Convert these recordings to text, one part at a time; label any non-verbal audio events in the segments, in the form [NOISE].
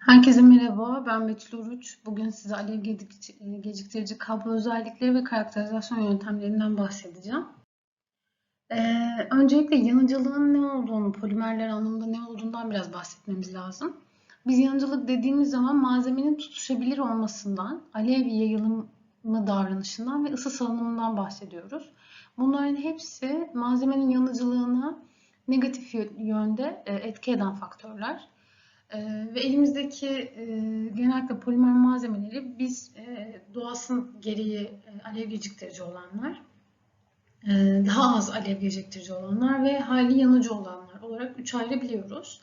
Herkese merhaba, ben Betül Oruç. Bugün size alev geciktirici kablo özellikleri ve karakterizasyon yöntemlerinden bahsedeceğim. Ee, öncelikle yanıcılığın ne olduğunu, polimerler anlamında ne olduğundan biraz bahsetmemiz lazım. Biz yanıcılık dediğimiz zaman malzemenin tutuşabilir olmasından, alev yayılımı davranışından ve ısı salınımından bahsediyoruz. Bunların hepsi malzemenin yanıcılığına negatif yönde e, etki eden faktörler. Ee, ve elimizdeki e, genellikle polimer malzemeleri biz e, doğasının gereği e, alev geciktirici olanlar, e, daha az alev geciktirici olanlar ve hali yanıcı olanlar olarak üç ayırabiliyoruz.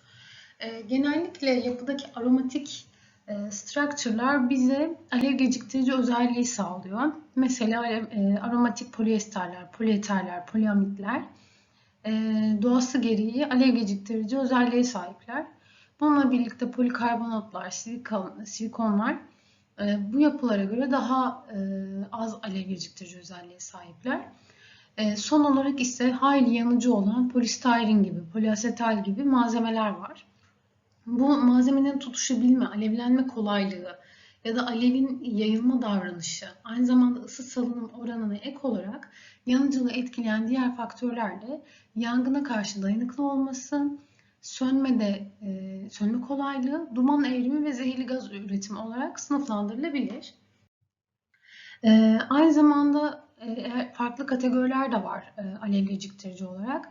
E, genellikle yapıdaki aromatik e, structure'lar bize alev geciktirici özelliği sağlıyor. Mesela e, aromatik polyesterler, polieterler, poliamitler e, doğası gereği alev geciktirici özelliğe sahipler. Bununla birlikte polikarbonatlar, silikon, silikonlar e, bu yapılara göre daha e, az alev geciktirici özelliğe sahipler. E, son olarak ise hayli yanıcı olan polistiren gibi, poliasetal gibi malzemeler var. Bu malzemenin tutuşabilme, alevlenme kolaylığı ya da alevin yayılma davranışı, aynı zamanda ısı salınım oranına ek olarak yanıcılığı etkileyen diğer faktörler de yangına karşı dayanıklı olması, sönmede e, sönme kolaylığı, duman evrimi ve zehirli gaz üretimi olarak sınıflandırılabilir. E, aynı zamanda e, farklı kategoriler de var e, alev geciktirici olarak.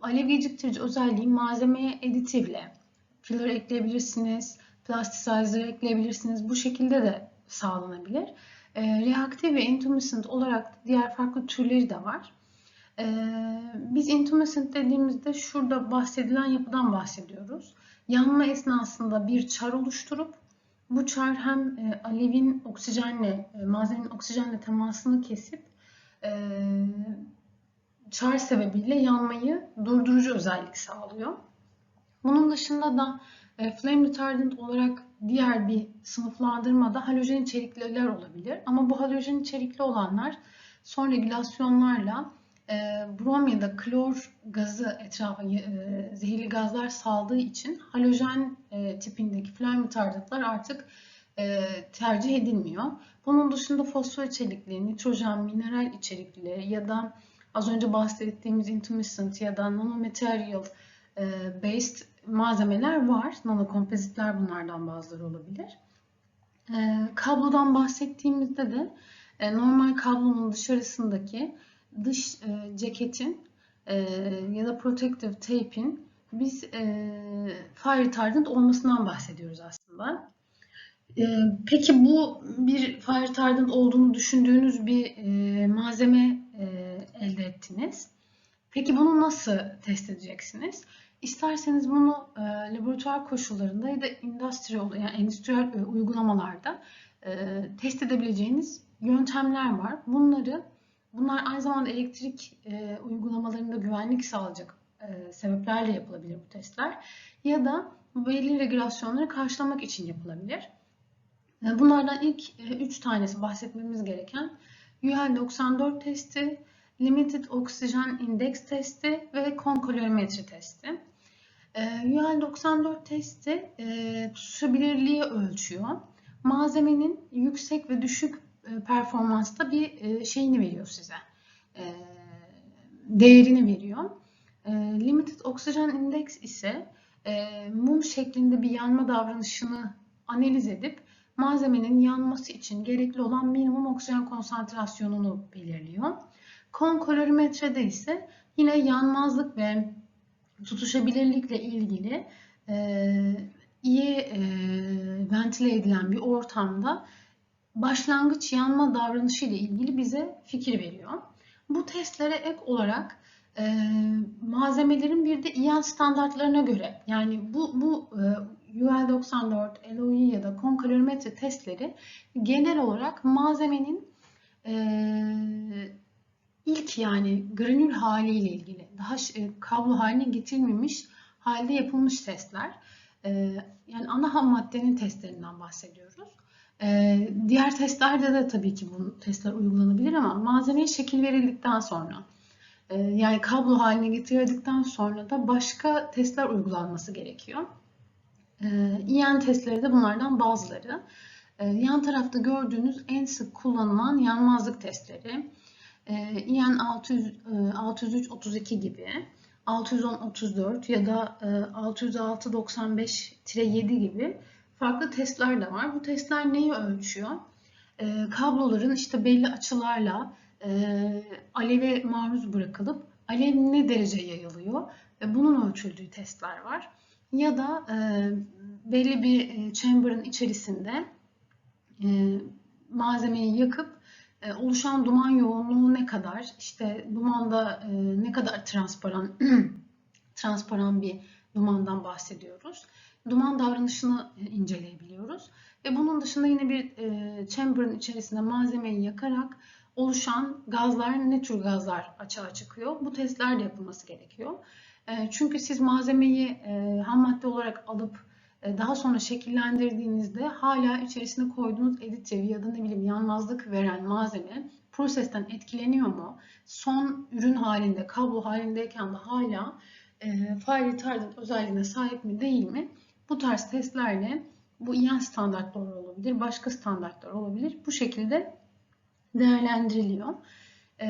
Alev geciktirici özelliği malzemeye editifle, filler ekleyebilirsiniz, plasticizer ekleyebilirsiniz. Bu şekilde de sağlanabilir. E, reaktif ve intumescent olarak diğer farklı türleri de var. Ee, biz intumescent dediğimizde şurada bahsedilen yapıdan bahsediyoruz. Yanma esnasında bir çar oluşturup bu çar hem e, alevin oksijenle, e, malzemenin oksijenle temasını kesip e, çar sebebiyle yanmayı durdurucu özellik sağlıyor. Bunun dışında da flame retardant olarak diğer bir sınıflandırmada halojen içerikliler olabilir. Ama bu halojen içerikli olanlar son regülasyonlarla e, brom ya da klor gazı etrafa e, zehirli gazlar saldığı için halojen e, tipindeki flame retardantlar artık e, tercih edilmiyor. Bunun dışında fosfor içerikli, nitrojen, mineral içerikli ya da az önce bahsettiğimiz intumescent ya da nanomaterial based malzemeler var. Nanokompozitler bunlardan bazıları olabilir. Kablodan bahsettiğimizde de normal kablonun dışarısındaki dış e, ceketin e, ya da protective tape'in biz e, fire retardant olmasından bahsediyoruz aslında. E, peki bu bir fire retardant olduğunu düşündüğünüz bir e, malzeme e, elde ettiniz. Peki bunu nasıl test edeceksiniz? İsterseniz bunu e, laboratuvar koşullarında ya da endüstriyel yani endüstriyel e, uygulamalarda e, test edebileceğiniz yöntemler var. Bunları Bunlar aynı zamanda elektrik e, uygulamalarında güvenlik sağlayacak e, sebeplerle yapılabilir bu testler. Ya da belli regülasyonları karşılamak için yapılabilir. E, bunlardan ilk 3 e, tanesi bahsetmemiz gereken UL94 testi, Limited Oxygen Index testi ve konkolorimetri testi. E, UL94 testi e, tutuşabilirliği ölçüyor. Malzemenin yüksek ve düşük performansta bir e, şeyini veriyor size. E, değerini veriyor. Limited Oxygen Index ise mum şeklinde bir yanma davranışını analiz edip malzemenin yanması için gerekli olan minimum oksijen konsantrasyonunu belirliyor. Konkolorimetrede ise yine yanmazlık ve tutuşabilirlikle ilgili iyi ventile edilen bir ortamda başlangıç yanma davranışı ile ilgili bize fikir veriyor. Bu testlere ek olarak e, malzemelerin bir de IAN standartlarına göre yani bu, bu e, UL94, LOE ya da konkalorimetre testleri genel olarak malzemenin e, ilk yani granül haliyle ilgili daha e, kablo haline getirilmemiş halde yapılmış testler. E, yani ana ham maddenin testlerinden bahsediyoruz. Ee, diğer testlerde de tabii ki bu testler uygulanabilir ama malzemeye şekil verildikten sonra e, yani kablo haline getirildikten sonra da başka testler uygulanması gerekiyor. E, EN testleri de bunlardan bazıları. E, yan tarafta gördüğünüz en sık kullanılan yanmazlık testleri. E, EN 600, e, 603-32 gibi, 610-34 ya da e, 606-95-7 gibi farklı testler de var. Bu testler neyi ölçüyor? E, kabloların işte belli açılarla e, aleve maruz bırakılıp alev ne derece yayılıyor ve bunun ölçüldüğü testler var. Ya da e, belli bir e, chamber'ın içerisinde e, malzemeyi yakıp e, oluşan duman yoğunluğu ne kadar, işte dumanda e, ne kadar transparan [CLEARS THROAT] transparan bir dumandan bahsediyoruz. Duman davranışını e, inceleyebiliyoruz. Ve bunun dışında yine bir e, chamber'ın içerisinde malzemeyi yakarak oluşan gazlar ne tür gazlar açığa çıkıyor? Bu testler de yapılması gerekiyor. E, çünkü siz malzemeyi ham madde olarak alıp daha sonra şekillendirdiğinizde hala içerisine koyduğunuz aditivi ya da ne bileyim yanmazlık veren malzeme prosesten etkileniyor mu? Son ürün halinde, kablo halindeyken de hala e, fire retardant özelliğine sahip mi değil mi? Bu tarz testlerle bu IAN standartları olabilir, başka standartlar olabilir. Bu şekilde değerlendiriliyor. E,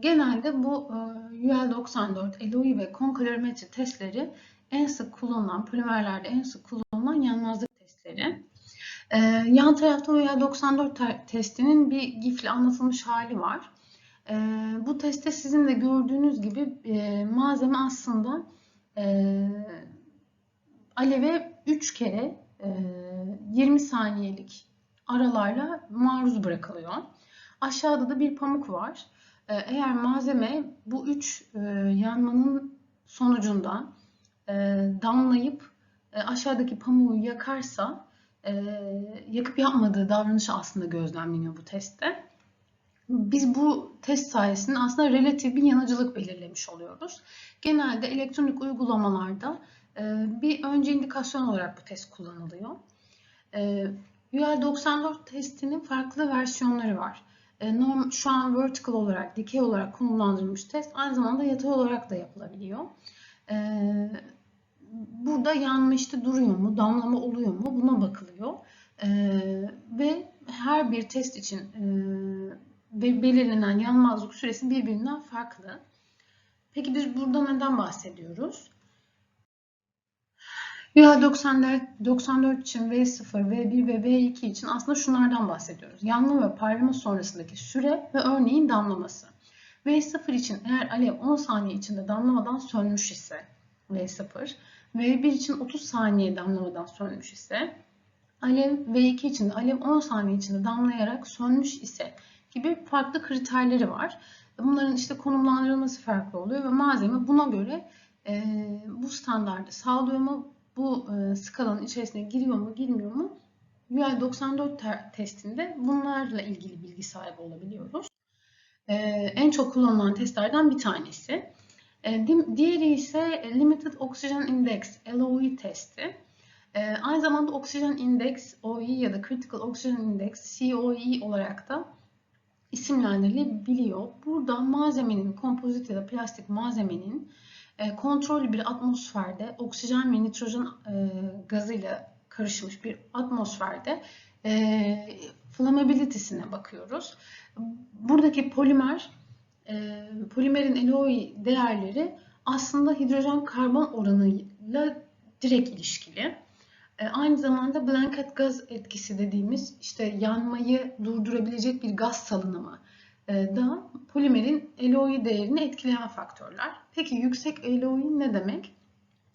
genelde bu e, UL94, LOI ve konkalorimetri testleri en sık kullanılan, polimerlerde en sık kullanılan yanmazlık testleri. E, yan tarafta UL94 testinin bir GIF'le anlatılmış hali var. E, bu testte sizin de gördüğünüz gibi e, malzeme aslında e, aleve 3 kere e, 20 saniyelik aralarla maruz bırakılıyor. Aşağıda da bir pamuk var. E, eğer malzeme bu 3 e, yanmanın sonucunda e, damlayıp e, aşağıdaki pamuğu yakarsa e, yakıp yapmadığı davranışı aslında gözlemleniyor bu testte. Biz bu test sayesinde aslında relatif bir yanıcılık belirlemiş oluyoruz. Genelde elektronik uygulamalarda e, bir önce indikasyon olarak bu test kullanılıyor. E, UL94 testinin farklı versiyonları var. E, norm, şu an vertical olarak, dikey olarak konumlandırılmış test aynı zamanda yatay olarak da yapılabiliyor. Burada yanma işte duruyor mu, damlama oluyor mu buna bakılıyor. Ve her bir test için ve belirlenen yanmazlık süresi birbirinden farklı. Peki biz burada neden bahsediyoruz? UL 94, 94 için V0, V1 ve V2 için aslında şunlardan bahsediyoruz. Yanma ve parlama sonrasındaki süre ve örneğin damlaması. V0 için eğer alev 10 saniye içinde damlamadan sönmüş ise V0, V1 için 30 saniye damlamadan sönmüş ise alev V2 için de alev 10 saniye içinde damlayarak sönmüş ise gibi farklı kriterleri var. Bunların işte konumlandırılması farklı oluyor ve malzeme buna göre e, bu standardı sağlıyor mu, bu e, skalanın içerisine giriyor mu, girmiyor mu? UI 94 testinde bunlarla ilgili bilgi sahibi olabiliyoruz. E, en çok kullanılan testlerden bir tanesi. E, diğeri ise Limited Oxygen Index, LOE testi. Aynı zamanda Oxygen Index, OE ya da Critical Oxygen Index, COE olarak da isimlendirilebiliyor. Burada malzemenin, kompozit ya da plastik malzemenin e, kontrollü bir atmosferde oksijen ve nitrojen e, gazıyla karışmış bir atmosferde e, flammability'sine bakıyoruz. Buradaki polimer, e, polimerin LOI değerleri aslında hidrojen karbon oranıyla direkt ilişkili. E, aynı zamanda blanket gaz etkisi dediğimiz işte yanmayı durdurabilecek bir gaz salınımı da polimerin LOI değerini etkileyen faktörler. Peki yüksek LOI ne demek?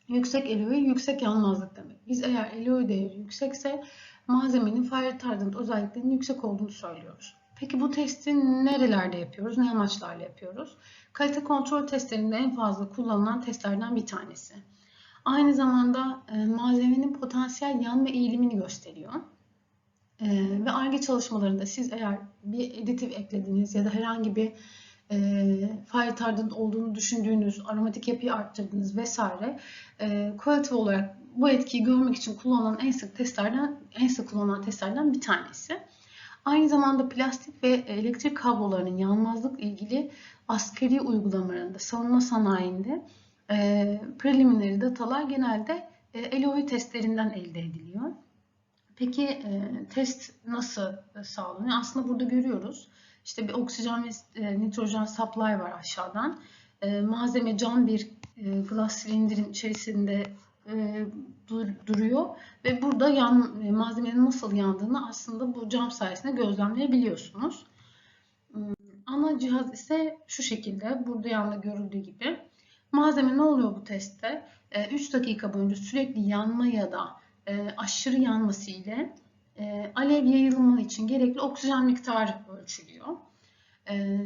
Yüksek LOI yüksek yanmazlık demek. Biz eğer LOI değeri yüksekse malzemenin fire retardant özelliklerinin yüksek olduğunu söylüyoruz. Peki bu testi nerelerde yapıyoruz? Ne amaçlarla yapıyoruz? Kalite kontrol testlerinde en fazla kullanılan testlerden bir tanesi. Aynı zamanda e, malzemenin potansiyel yanma eğilimini gösteriyor. E, ve ARGE çalışmalarında siz eğer bir editif eklediniz ya da herhangi bir e, fire retardant olduğunu düşündüğünüz, aromatik yapıyı arttırdınız vesaire e, quality olarak bu etkiyi görmek için kullanılan en sık testlerden en sık kullanılan testlerden bir tanesi. Aynı zamanda plastik ve elektrik kablolarının yanmazlık ilgili askeri uygulamalarında, savunma sanayinde e, preliminary datalar genelde e, LOE testlerinden elde ediliyor. Peki e, test nasıl e, sağlanıyor? Aslında burada görüyoruz. İşte bir oksijen ve e, nitrojen supply var aşağıdan. E, malzeme cam bir e, glass silindirin içerisinde e, dur, duruyor ve burada yan, e, malzemenin nasıl yandığını aslında bu cam sayesinde gözlemleyebiliyorsunuz. Hmm, Ana cihaz ise şu şekilde burada yanda görüldüğü gibi. Malzeme ne oluyor bu testte? 3 dakika boyunca sürekli yanma ya da e, aşırı yanması ile e, alev yayılma için gerekli oksijen miktarı ölçülüyor. E,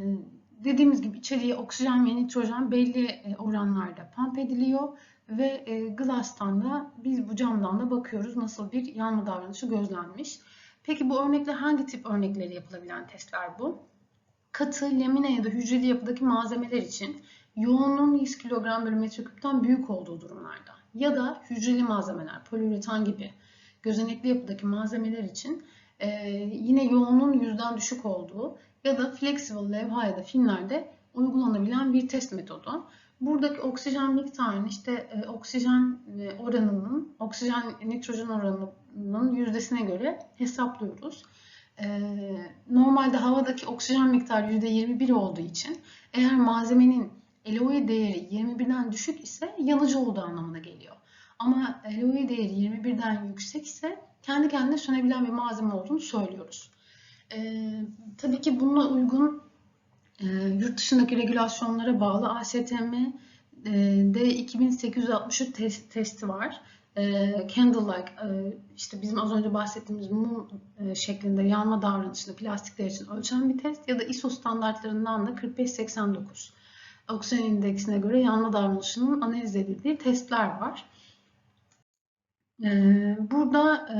dediğimiz gibi içeriye oksijen ve nitrojen belli e, oranlarda pump ediliyor ve e, glass'tan da biz bu camdan da bakıyoruz nasıl bir yanma davranışı gözlenmiş. Peki bu örnekler hangi tip örnekleri yapılabilen testler bu? Katı, lamine ya da hücreli yapıdaki malzemeler için yoğunluğun 100 kilogram bölü metreküpten büyük olduğu durumlarda ya da hücreli malzemeler, poliüretan gibi gözenekli yapıdaki malzemeler için e, yine yoğunluğun yüzden düşük olduğu ya da flexible levha ya da filmlerde uygulanabilen bir test metodu. Buradaki oksijen miktarını işte e, oksijen e, oranının, oksijen nitrojen oranının yüzdesine göre hesaplıyoruz. E, normalde havadaki oksijen miktarı %21 olduğu için eğer malzemenin LOE değeri 21'den düşük ise yanıcı olduğu anlamına geliyor. Ama LOE değeri 21'den yüksek ise kendi kendine sönebilen bir malzeme olduğunu söylüyoruz. Ee, tabii ki bununla uygun e, yurt dışındaki regülasyonlara bağlı ASTM e, de 2863 test, testi var. E, Candlelight, e, işte bizim az önce bahsettiğimiz mum e, şeklinde yanma davranışını plastikler için ölçen bir test ya da ISO standartlarından da 4589 oksijen indeksine göre yanma davranışının analiz edildiği testler var. Ee, burada e,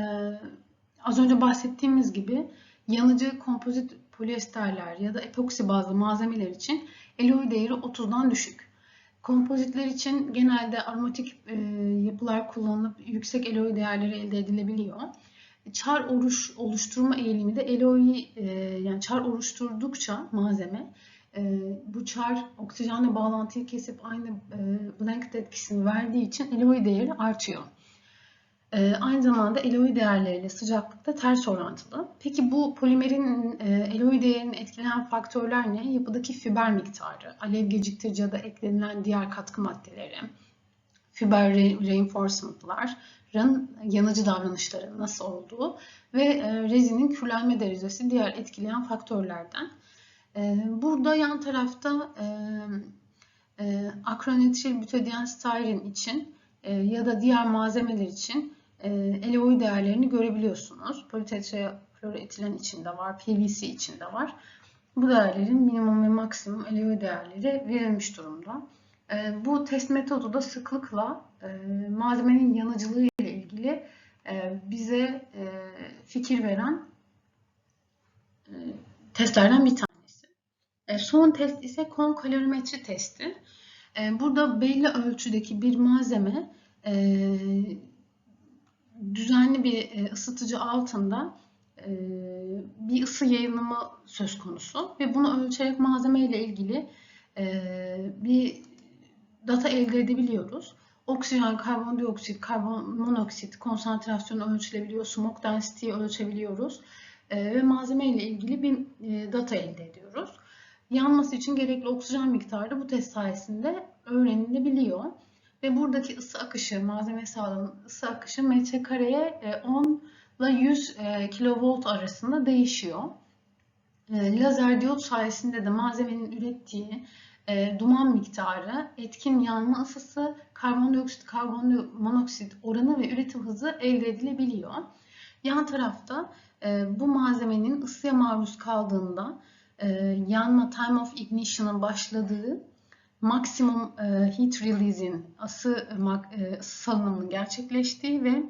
az önce bahsettiğimiz gibi yanıcı kompozit polyesterler ya da epoksi bazlı malzemeler için LOE değeri 30'dan düşük. Kompozitler için genelde aromatik e, yapılar kullanılıp yüksek LOE değerleri elde edilebiliyor. Çar oruş, oluşturma eğilimi de LOE e, yani çar oluşturdukça malzeme e, bu çar oksijenle bağlantıyı kesip aynı e, blanket etkisini verdiği için LOE değeri artıyor. E, aynı zamanda LOE değerleriyle sıcaklıkta ters orantılı. Peki bu polimerin e, LOE değerini etkileyen faktörler ne? Yapıdaki fiber miktarı, alev geciktirici ya da eklenilen diğer katkı maddeleri, fiber reinforcement'ların yanıcı davranışları nasıl olduğu ve e, rezinin kürlenme derecesi diğer etkileyen faktörlerden. Ee, burada yan tarafta e, e, akronitril butadiyen stiren için e, ya da diğer malzemeler için LOE değerlerini görebiliyorsunuz. Politetrafluoroetilen için de var, PVC için de var. Bu değerlerin minimum ve maksimum LOE değerleri verilmiş durumda. Bu test metodu da sıklıkla malzemenin yanıcılığı ile ilgili bize fikir veren testlerden bir tanesi. E, son test ise konkalorimetri testi. E, burada belli ölçüdeki bir malzeme e, düzenli bir ısıtıcı altında bir ısı yayılımı söz konusu ve bunu ölçerek malzeme ile ilgili bir data elde edebiliyoruz. Oksijen, karbondioksit, karbon monoksit konsantrasyonu ölçülebiliyor, smoke density'yi ölçebiliyoruz ve malzeme ile ilgili bir data elde ediyoruz yanması için gerekli oksijen miktarı bu test sayesinde öğrenilebiliyor. Ve buradaki ısı akışı, malzeme sağlanan ısı akışı metrekareye 10 ile 100 kilovolt arasında değişiyor. E, lazer diyot sayesinde de malzemenin ürettiği e, duman miktarı, etkin yanma ısısı, karbondioksit, karbon monoksit oranı ve üretim hızı elde edilebiliyor. Yan tarafta e, bu malzemenin ısıya maruz kaldığında e, yanma time of ignition'ın başladığı maksimum e, heat release'in ısı, e, ısı salınımının gerçekleştiği ve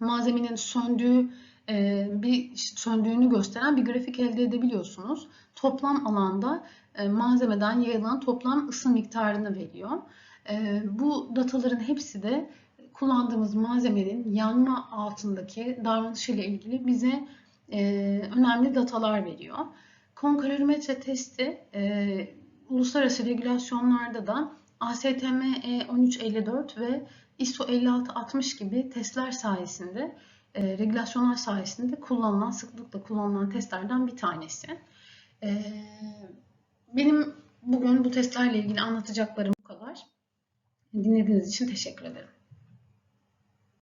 malzemenin söndüğü e, bir söndüğünü gösteren bir grafik elde edebiliyorsunuz. Toplam alanda e, malzemeden yayılan toplam ısı miktarını veriyor. E, bu dataların hepsi de kullandığımız malzemenin yanma altındaki davranışıyla ilgili bize e, önemli datalar veriyor. Konkalorimetre testi e, uluslararası regülasyonlarda da ASTM E1354 ve ISO 5660 gibi testler sayesinde, e, regülasyonlar sayesinde kullanılan, sıklıkla kullanılan testlerden bir tanesi. E, benim bugün bu testlerle ilgili anlatacaklarım bu kadar. Dinlediğiniz için teşekkür ederim.